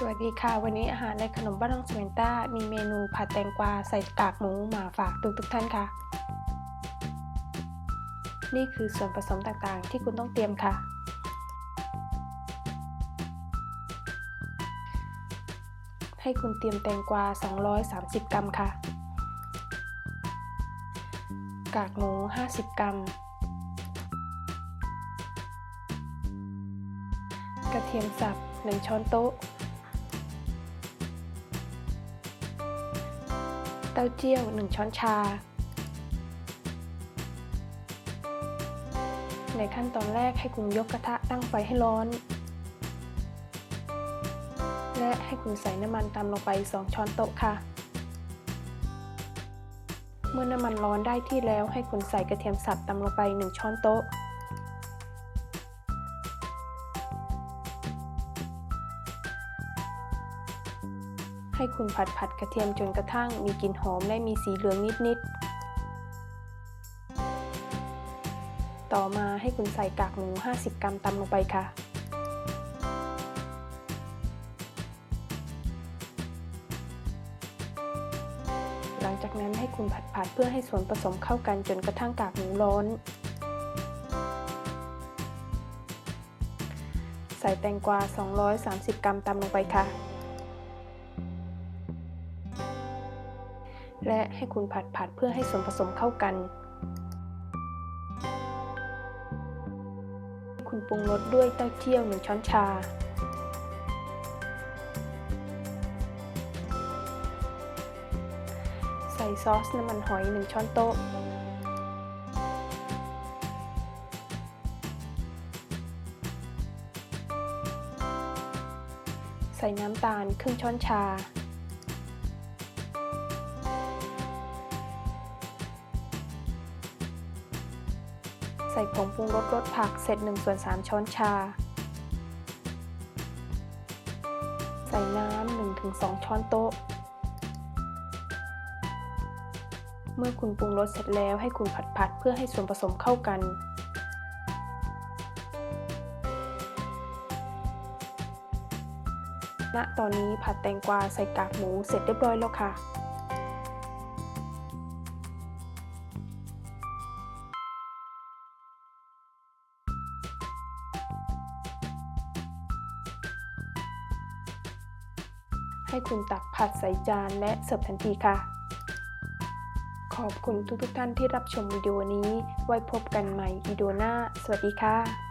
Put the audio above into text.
สวัสดีค่ะ วันนี้อาหารในขนมบ้านน้องสเวนต้า มีเมนูผัดแตงกวาใส่กากหมูมาฝากทุกทุกท่านค่ะ นี่คือส่วนผสมต่างๆ ที่คุณต้องเตรียมค่ะ ให้คุณเตรียมแตงกวา 230 กรัมค่ะ กากหมู 50 กรัม กระเทียมสับ 1 ช้อนโต๊ะ ต้าเจี้ยว 1 ช้อนชา ในขั้นตอนแรกให้คุณยกกระทะตั้งไฟให้ร้อน และให้คุณใส่น้ำมันตามลงไป 2 ช้อนโต๊ะค่ะ เมื่อน้ำมันร้อนได้ที่แล้วให้คุณใส่กระเทียมสับตามลงไป 1 ช้อนโต๊ะ ให้คุณผัดผัดกระเทียมจนกระทั่งมีกลิ่นหอมและมีสีเหลืองนิดๆ ต่อมาให้คุณใส่กากหมู 50 กรัมตำลงไปค่ะ หลังจากนั้นให้คุณผัดผัดเพื่อให้ส่วนผสมเข้ากันจนกระทั่งกากหมูร้อนใส่แตงกวา 230 กรัมตำลงไปค่ะ และให้คุณผัดผัดเพื่อให้ส่วนผสมเข้ากัน คุณปรุงรสด้วยเต้าเจี้ยว1ช้อนชา ใส่ซอสน้ำมันหอย1ช้อนโต๊ะใส่น้ำตาลครึ่งช้อนชา ส่ผงปรุงรสรสผักเสร็จ1ส่วน3ช้อนชา ใส่น้ำ1-2 ช้อนโต๊ะ เมื่อคุณปรุงรสเสร็จแล้วให้คุณผัดผัดเพื่อให้ส่วนผสมเข้ากันณตอนนี้ผัดแตงกวาใส่กากหมูเสร็จเรียบร้อยแล้วค่ะ ให้คุณตักผัดใส่จานและเสิร์ฟทันทีค่ะ ขอบคุณทุกๆทท่านที่รับชมวิดีโอนี้ ไว้พบกันใหม่วิดีโอหน้า สวัสดีค่ะ